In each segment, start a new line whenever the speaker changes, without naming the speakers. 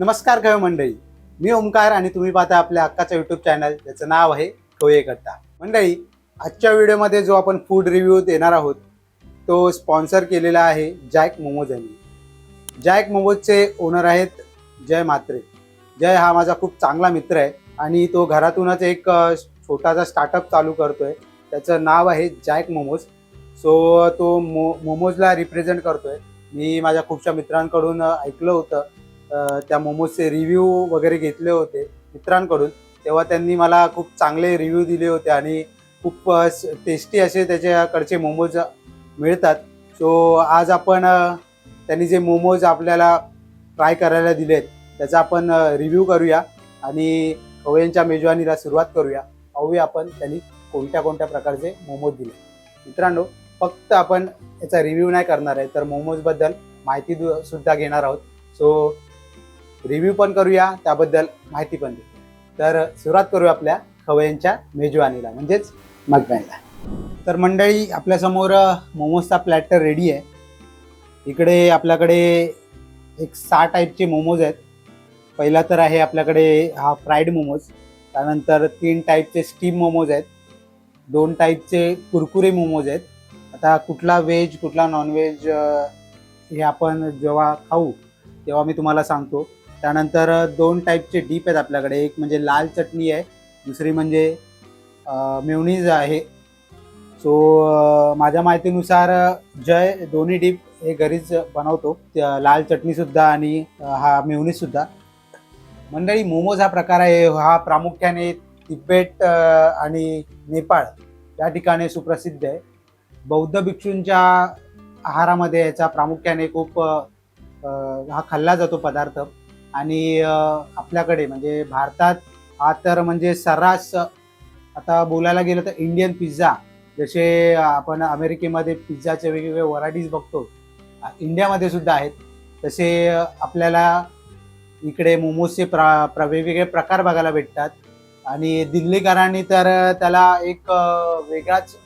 नमस्कार खय मंडळी. मी ओमकार आणि तुम्ही पाहता आपल्या हक्काचं युट्यूब चॅनल त्याचं नाव आहे खवये कट्टा मंडळी आजच्या व्हिडिओमध्ये जो आपण फूड रिव्ह्यू देणार आहोत तो स्पॉन्सर केलेला आहे जॅक मोमोज यांनी. जॅक मोमोजचे ओनर आहेत जय मात्रे जय हा माझा खूप चांगला मित्र आहे आणि तो घरातूनच एक छोटासा स्टार्टअप चालू करतोय. त्याचं नाव आहे जॅक मोमोज. सो तो मो मोमोजला रिप्रेझेंट करतोय. मी माझ्या खूपशा मित्रांकडून ऐकलं होतं. त्या मोमोजचे रिव्ह्यू वगैरे घेतले होते मित्रांकडून. तेव्हा त्यांनी मला खूप चांगले रिव्ह्यू दिले होते आणि खूप टेस्टी असे त्याच्याकडचे मोमोज मिळतात. सो आज आपण त्यांनी जे मोमोज आपल्याला ट्राय करायला दिलेत त्याचा आपण रिव्ह्यू करूया आणि खवयांच्या मेजवानीला सुरुवात करूया. पाहूया आपण त्यांनी कोणत्या कोणत्या प्रकारचे मोमोज दिले. मित्रांनो फक्त आपण याचा रिव्ह्यू नाही करणार आहे तर मोमोजबद्दल माहिती सुद्धा घेणार आहोत. सो रिव्ह्यू पण करूया त्याबद्दल माहिती पण देऊ. तर सुरुवात करूया आपल्या खवयांच्या मेजवानीला म्हणजेच मगब्यांना तर मंडळी आपल्यासमोर मोमोजचा प्लॅटर रेडी आहे. इकडे आपल्याकडे एक सहा टाईपचे मोमोज आहेत. पहिला तर आहे आपल्याकडे हा फ्राईड मोमोज त्यानंतर तीन टाईपचे स्टीम मोमोज आहेत. दोन टाईपचे कुरकुरे मोमोज आहेत. आता कुठला व्हेज कुठला नॉनव्हेज हे आपण जेव्हा खाऊ तेव्हा मी तुम्हाला सांगतो. त्यानंतर दोन टाईपचे डीप आहेत आपल्याकडे. एक म्हणजे लाल चटणी आहे दुसरी म्हणजे मेवनीज आहे. सो माझ्या माहितीनुसार जय दोन्ही डीप हे घरीच बनवतो. त्या लाल चटणीसुद्धा आणि हा मेवनीजसुद्धा मंडळी मोमोज हा प्रकार आहे. हा प्रामुख्याने तिबेट आणि नेपाळ या ठिकाणी सुप्रसिद्ध आहे. बौद्ध भिक्षूंच्या आहारामध्ये याचा प्रामुख्याने खूप हा खाल्ला जातो पदार्थ. आणि आपल्याकडे म्हणजे भारतात हा तर म्हणजे सर्रास आता बोलायला गेलं तर इंडियन पिझ्झा जसे आपण अमेरिकेमध्ये पिझ्झाचे वेगवेगळे व्हरायटीज बघतो इंडियामध्ये सुद्धा आहेत. तसे आपल्याला इकडे मोमोजचे प्रा प्र वेगवेगळे प्रकार बघायला भेटतात. आणि दिल्लीकरांनी तर त्याला एक वेगळाच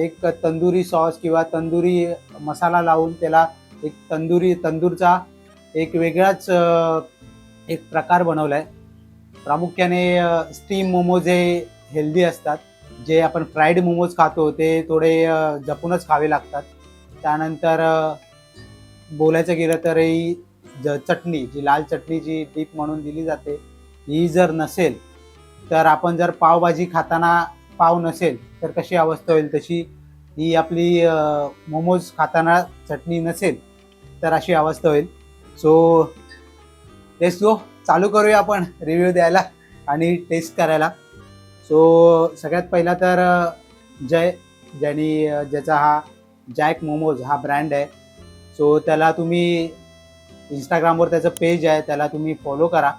एक तंदुरी सॉस किंवा तंदुरी मसाला लावून त्याला एक तंदुरी तंदूरचा एक वेगळाच एक प्रकार बनवला आहे प्रामुख्याने स्टीम मोमोज हे हेल्दी असतात. जे आपण फ्राईड मोमोज खातो ते थोडे जपूनच खावे लागतात. त्यानंतर बोलायचं गेलं तर ही ज चटणी जी लाल चटणी जी डीप म्हणून दिली जाते ही जर नसेल तर आपण जर पावभाजी खाताना पाव नसेल तर कशी अवस्था होईल? तशी ही आपली मोमोज खाताना चटणी नसेल तर अशी अवस्था होईल. सो लेट्स सो चालू करूया आपण रिव्ह्यू द्यायला आणि टेस्ट करायला. सो सगळ्यात पहिला तर जय ज्यांनी ज्याचा हा जॅक मोमोज हा ब्रँड आहे. सो त्याला तुम्ही इंस्टाग्रामवर त्याचं पेज आहे त्याला तुम्ही फॉलो करा.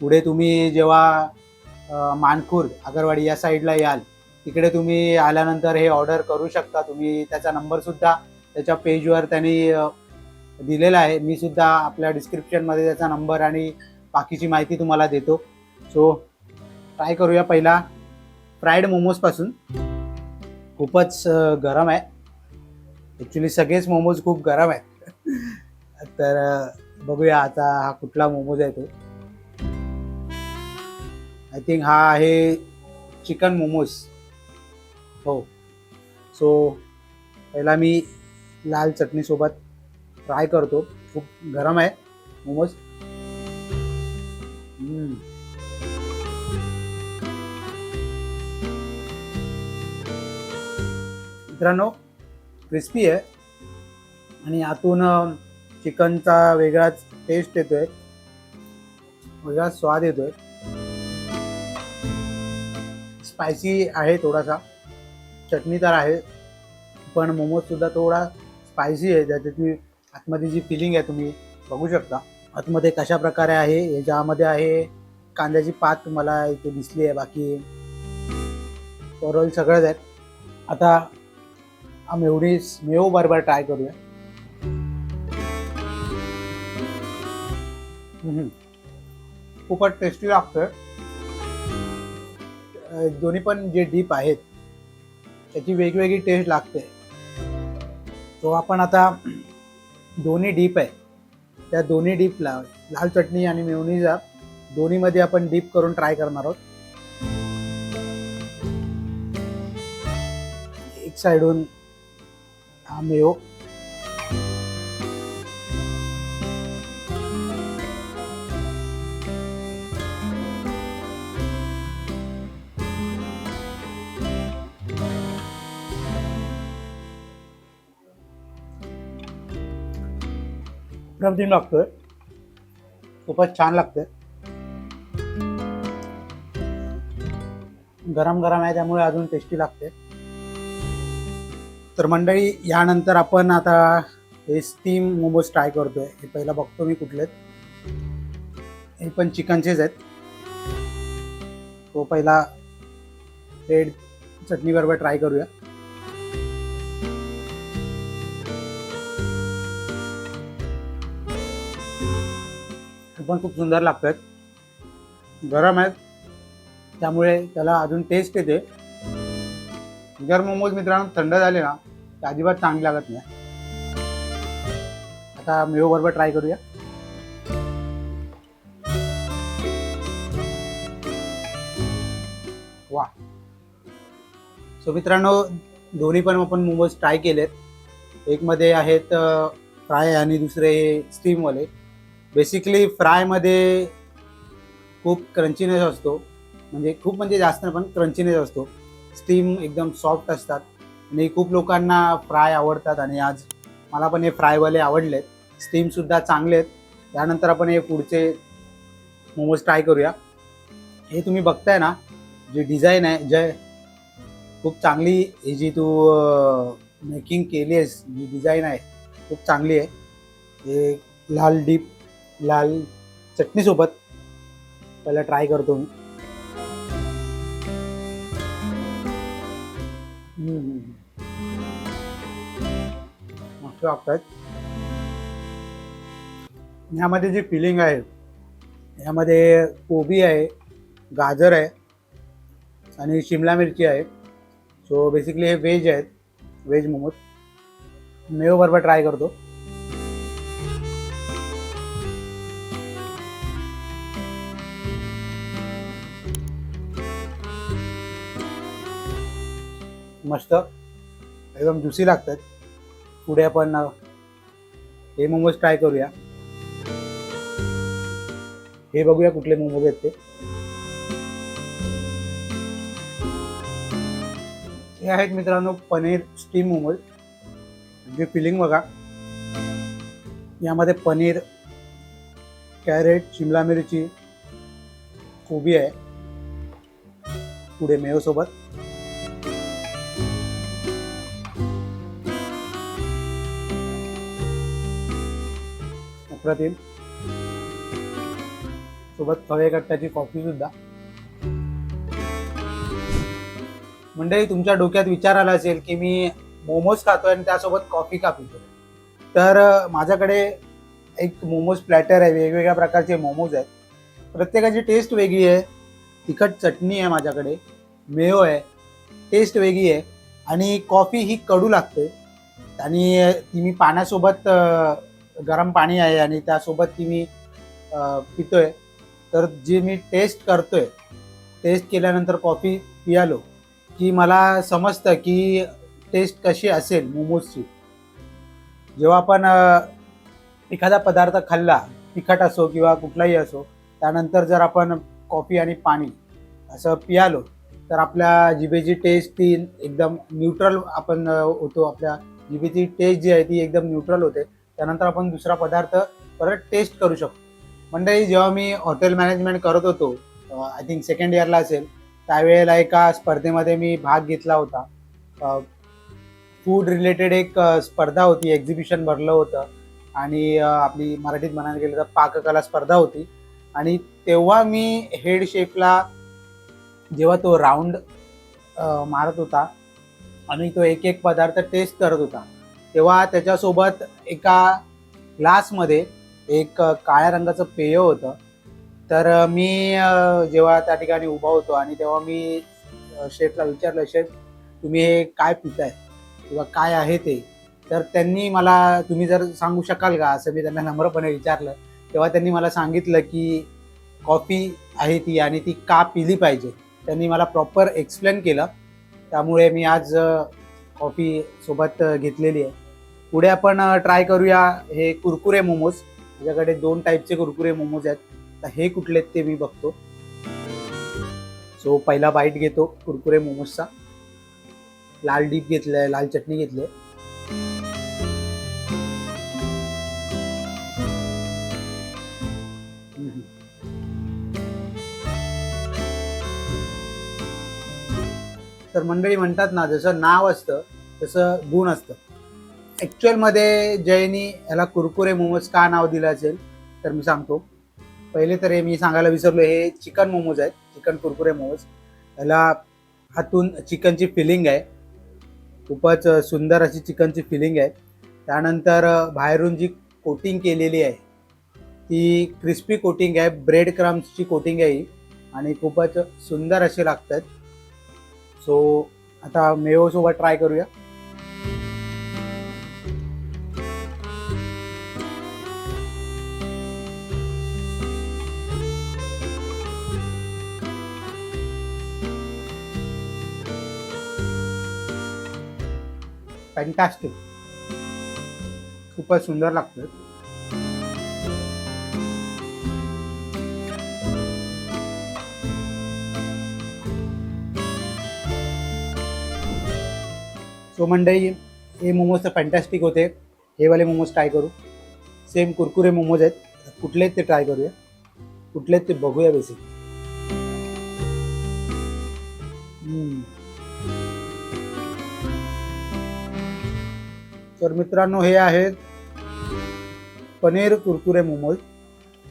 पुढे तुम्ही जेव्हा अ, मानखुर्द आगरवाडी या साईडला याल तिकडे तुम्ही आल्यानंतर हे ऑर्डर करू शकता. तुम्ही त्याचा नंबरसुद्धा त्याच्या पेजवर त्यांनी दिलेला आहे. मी सुद्धा आपल्या डिस्क्रिप्शनमध्ये त्याचा नंबर आणि बाकीची माहिती तुम्हाला देतो. सो ट्राय करूया पहिला. फ्राईड मोमोजपासून खूपच गरम आहे. ॲक्च्युली सगळेच मोमोज खूप गरम आहेत. तर बघूया आता हा कुठला मोमोज आहे तो. आय थिंक हा आहे चिकन मोमोज हो. सो पहिला मी लाल चटणीसोबत ट्राय करतो. खूप गरम आहे. मोमोज. मित्रांनो क्रिस्पी आहे. आणि आतून चिकनचा वेगळाच टेस्ट येतोय. वेगळाच स्वाद येतोय. स्पायसी आहे थोडासा. चटणी तर आहे. पण मोमोज सुद्धा थोडा स्पायसी आहे. त्याच्यातली आतमध्ये जी फिलिंग आहे तुम्ही बघू शकता. आतमध्ये कशा प्रकारे आहे याच्यामध्ये आहे कांद्याची पात मला इथे दिसली आहे बाकी ओव्हरऑल सगळंच आहेत आता आम्ही एवढी मेव बरोबर ट्राय करूया. खूपच टेस्टी लागतं दोन्ही पण जे डीप आहेत त्याची वेगवेगळी टेस्ट लागते. तो आपण आता दोन्ही डीप आहे. त्या दोन्ही डीपला लाल चटणी आणि मेवणीचा दोन्हीमध्ये आपण डीप करून ट्राय करणार आहोत. एक साईडहून हा मेव अप्रतिम लागतोय खूपच छान लागतंय. गरम गरम आहे त्यामुळे अजून टेस्टी लागते तर मंडळी यानंतर आपण आता हे स्टीम मोमोज ट्राय करतोय. हे पहिला बघतो मी कुठले हे पण चिकनचेच आहेत. तो पहिला रेड चटणीबरोबर ट्राय करूया. पण खूप सुंदर लागतात. गरम आहेत. त्यामुळे त्याला अजून टेस्ट येते. जर मोमोज मित्रांनो थंड झाले ना ते अजिबात चांगले लागत नाही. आता मेव बरोबर ट्राय करूया. वा सो मित्रांनो दोन्ही पण आपण मोमोज ट्राय केलेत. एक मध्ये आहेत फ्राय आणि दुसरे स्टीमवाले बेसिकली फ्रायमध्ये खूप क्रंचीनेस असतो. म्हणजे खूप म्हणजे जास्त पण क्रंचीनेस असतो. स्टीम एकदम सॉफ्ट असतात. आणि खूप लोकांना फ्राय आवडतात आणि आज मला पण हे फ्रायवाले आवडलेत. स्टीमसुद्धा चांगले आहेत. त्यानंतर आपण हे पुढचे मोमोज ट्राय करूया. हे तुम्ही बघताय ना जी डिझाईन आहे जे खूप चांगली ही जी तू मेकिंग केली आहेस जी डिझाईन आहे खूप चांगली आहे. हे लाल डीप लाल चटणीसोबत पहिला ट्राय करतो मी. हम्म. मस्त लागतात. ह्यामध्ये जी फिलिंग आहे ह्यामध्ये कोबी आहे गाजर आहे आणि शिमला मिरची आहे. सो बेसिकली हे व्हेज आहेत व्हेज मोमोज. मेव बरोबर ट्राय करतो. मस्त. एकदम ज्युसी लागतात. पुढे आपण हे मोमोज ट्राय करूया. हे बघूया कुठले मोमोज आहेत ते. हे आहेत मित्रांनो पनीर स्टीम मोमोज म्हणजे फिलिंग बघा. यामध्ये पनीर कॅरेट शिमला मिरची कोबी आहे. पुढे मेयो कोपऱ्यात येईल सोबत खवे कट्ट्याची कॉफी सुद्धा. म्हणजे तुमच्या डोक्यात विचार आला असेल की मी मोमोज खातोय आणि त्यासोबत कॉफी का पितोय? तर माझ्याकडे एक मोमोज प्लॅटर आहे वेगवेगळ्या प्रकारचे मोमोज आहेत. प्रत्येकाची टेस्ट वेगळी आहे. तिखट चटणी आहे माझ्याकडे मेयो आहे. टेस्ट वेगळी आहे. आणि कॉफी ही कडू लागते. आणि ती मी पाण्यासोबत गरम पाणी आहे आणि त्यासोबत ती मी पितोय. तर जी मी टेस्ट करतोय टेस्ट केल्यानंतर कॉफी पियालो की मला समजतं की टेस्ट कशी असेल मोमोजची. जेव्हा आपण एखादा पदार्थ खाल्ला तिखट असो किंवा कुठलाही असो त्यानंतर जर आपण कॉफी आणि पाणी असं पियालो तर आपल्या जिभेची टेस्ट ती एकदम न्यूट्रल आपण होतो. आपल्या जिभेची टेस्ट जी आहे ती एकदम न्यूट्रल होते. त्यानंतर आपण दुसरा पदार्थ परत टेस्ट करू शकतो. मंडळी जेव्हा मी हॉटेल मॅनेजमेंट करत होतो आय थिंक सेकंड इयरला असेल त्यावेळेला एका स्पर्धेमध्ये मी भाग घेतला होता. फूड रिलेटेड एक स्पर्धा होती एक्झिबिशन भरलं होतं. आणि आपली मराठीत म्हणायला गेलं तर पाककला स्पर्धा होती. आणि तेव्हा मी हेड शेफला जेव्हा तो राऊंड मारत होता आणि तो एक एक पदार्थ टेस्ट करत होता. तेव्हा त्याच्यासोबत एका ग्लासमध्ये एक काळ्या रंगाचं पेय होतं. तर मी जेव्हा त्या ठिकाणी उभा होतो आणि तेव्हा मी शेफला विचारलं शेफ तुम्ही हे काय पिताय? किंवा काय आहे ते? तर त्यांनी मला तुम्ही जर सांगू शकाल का? असं मी त्यांना नम्रपणे विचारलं. तेव्हा त्यांनी मला सांगितलं की कॉफी आहे ती आणि ती का पिली पाहिजे? त्यांनी मला प्रॉपर एक्सप्लेन केलं. त्यामुळे मी आज कॉफी सोबत घेतलेली आहे. पुढे आपण ट्राय करूया हे कुरकुरे मोमोज. माझ्याकडे दोन टाईपचे कुरकुरे मोमोज आहेत. तर हे कुठले आहेत ते मी बघतो. सो पहिला बाईट घेतो कुरकुरे मोमोजचा. लाल डीप घेतलंय लाल चटणी घेतली तर मंडळी म्हणतात ना जसं नाव असतं तसं गुण असतं. ॲक्च्युअलमध्ये जयनी ह्याला कुरकुरे मोमोज का नाव दिलं असेल तर मी सांगतो. पहिले तर हे मी सांगायला विसरलो हे चिकन मोमोज आहेत चिकन कुरकुरे मोमोज. ह्याला हातून चिकनची फिलिंग आहे. खूपच सुंदर अशी चिकनची फिलिंग आहे. त्यानंतर बाहेरून जी कोटिंग केलेली आहे ती क्रिस्पी कोटिंग आहे ब्रेड क्रम्सची कोटिंग आहे ही. आणि खूपच सुंदर असे लागतात. सो आता मेवोसोबत ट्राय करूया. फॅन्टॅस्टिक खूपच सुंदर लागतं सो मंडई हे मोमोज तर फॅन्टॅस्टिक होते. हे वाले मोमोज ट्राय करू. सेम कुरकुरे मोमोज आहेत. कुठले ते ट्राय करूया. कुठलेच ते बघूया बेसिक तर मित्रांनो हे आहेत पनीर कुरकुरे मोमोज.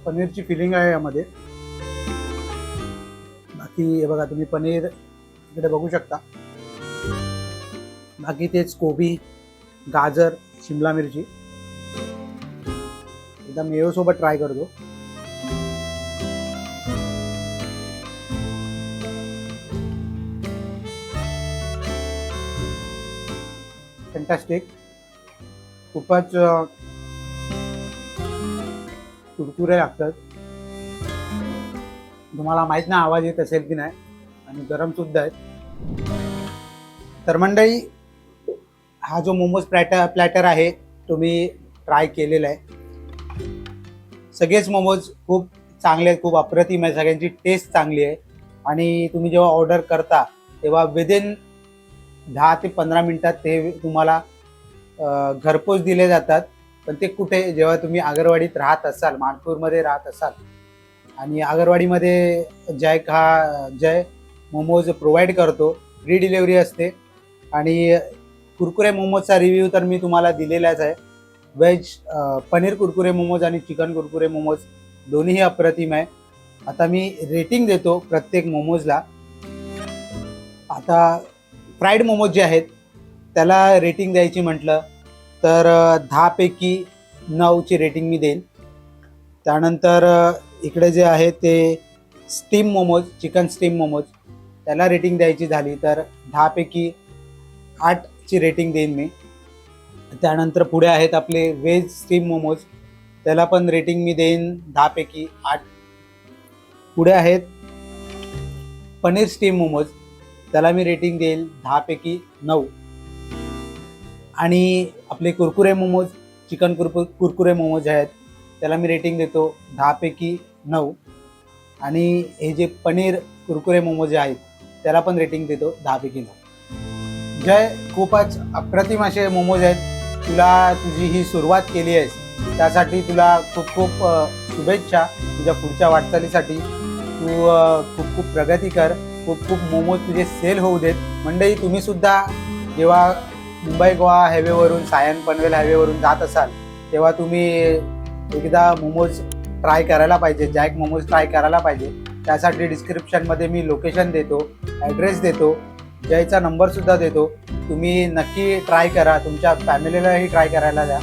पनीरची फिलिंग आहे यामध्ये. बाकी हे बघा तुम्ही पनीर इकडे बघू शकता. बाकी तेच कोबी गाजर शिमला मिरची. एकदा मेयोसोबत ट्राय करतो. फॅन्टॅस्टिक खूपच कुरकुरे लागतात. तुम्हाला माहीत नाही आवाज येत असेल की नाही आणि गरम सुद्धा आहेत. तर मंडळी हा जो मोमोज प्लॅटर प्लॅटर आहे तो मी ट्राय केलेला आहे. सगळेच मोमोज खूप चांगले आहेत खूप अप्रतिम आहे सगळ्यांची टेस्ट चांगली आहे. आणि तुम्ही जेव्हा ऑर्डर करता तेव्हा विदिन दहा ते पंधरा मिनटात ते तुम्हाला घरपोच दिले जातात. पण ते कुठे जेव्हा तुम्ही आगरवाडीत राहत असाल मानपूरमध्ये राहत असाल आणि आगरवाडीमध्ये जय हा जय मोमोज प्रोव्हाइड करतो फ्री डिलेवरी असते. आणि कुरकुरे मोमोजचा रिव्ह्यू तर मी तुम्हाला दिलेलाच आहे. व्हेज पनीर कुरकुरे मोमोज आणि चिकन कुरकुरे मोमोज दोन्हीही अप्रतिम आहे. आता मी रेटिंग देतो प्रत्येक मोमोजला. आता फ्राईड मोमोज जे आहेत त्याला रेटिंग द्यायची म्हटलं तर दहापैकी नऊची रेटिंग मी देईन. त्यानंतर इकडे जे आहे ते steam momos chicken steam momos त्याला रेटिंग द्यायची झाली तर दहापैकी आठची रेटिंग देईन मी. त्यानंतर पुढे आहेत आपले व्हेज स्टीम मोमोज त्याला पण रेटिंग मी देईन दहापैकी आठ. पुढे आहेत पनीर स्टीम मोमोज त्याला मी रेटिंग देईल दहापैकी नऊ. आणि आपले कुरकुरे मोमोज चिकन कुरकु कुरकुरे मोमोज आहेत त्याला मी रेटिंग देतो दहापैकी नऊ. आणि हे जे पनीर कुरकुरे मोमोज आहेत त्याला पण रेटिंग देतो दहापैकी नऊ. जय खूपच अप्रतिम असे मोमोज आहेत. तुला तुझी ही सुरुवात केली आहेस. त्यासाठी तुला खूप खूप शुभेच्छा तुझ्या पुढच्या वाटचालीसाठी. तू खूप खूप प्रगती कर. खूप खूप मोमोज तुझे सेल होऊ देत. मंडळी तुम्हीसुद्धा जेव्हा मुंबई गोवा हायवेवरून सायन पनवेल हायवेवरून जात असाल तेव्हा तुम्ही एकदा मोमोज ट्राय करायला पाहिजे. जॅक मोमोज ट्राय करायला पाहिजे. त्यासाठी डिस्क्रिप्शनमध्ये मी लोकेशन देतो ॲड्रेस देतो जयचा नंबरसुद्धा देतो. तुम्ही नक्की ट्राय करा. तुमच्या फॅमिलीलाही ट्राय करायला द्या.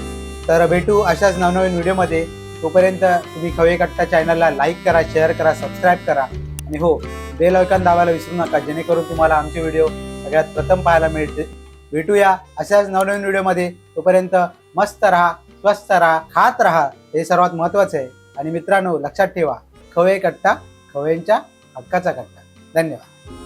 तर भेटू अशाच नवनवीन व्हिडिओमध्ये तोपर्यंत तुम्ही खवे कट्टा चॅनलला लाईक करा शेअर करा सबस्क्राईब करा. आणि हो बेल ऐकन दाबायला विसरू नका. जेणेकरून तुम्हाला आमचे व्हिडिओ सगळ्यात प्रथम पाहायला मिळते भेटूया अशाच नवनवीन व्हिडिओमध्ये. तोपर्यंत मस्त राहा स्वस्त राहा खात राहा. हे सर्वात महत्त्वाचं आहे. आणि मित्रांनो लक्षात ठेवा खवे कट्टा खवेंच्या हक्काचा कट्टा. धन्यवाद.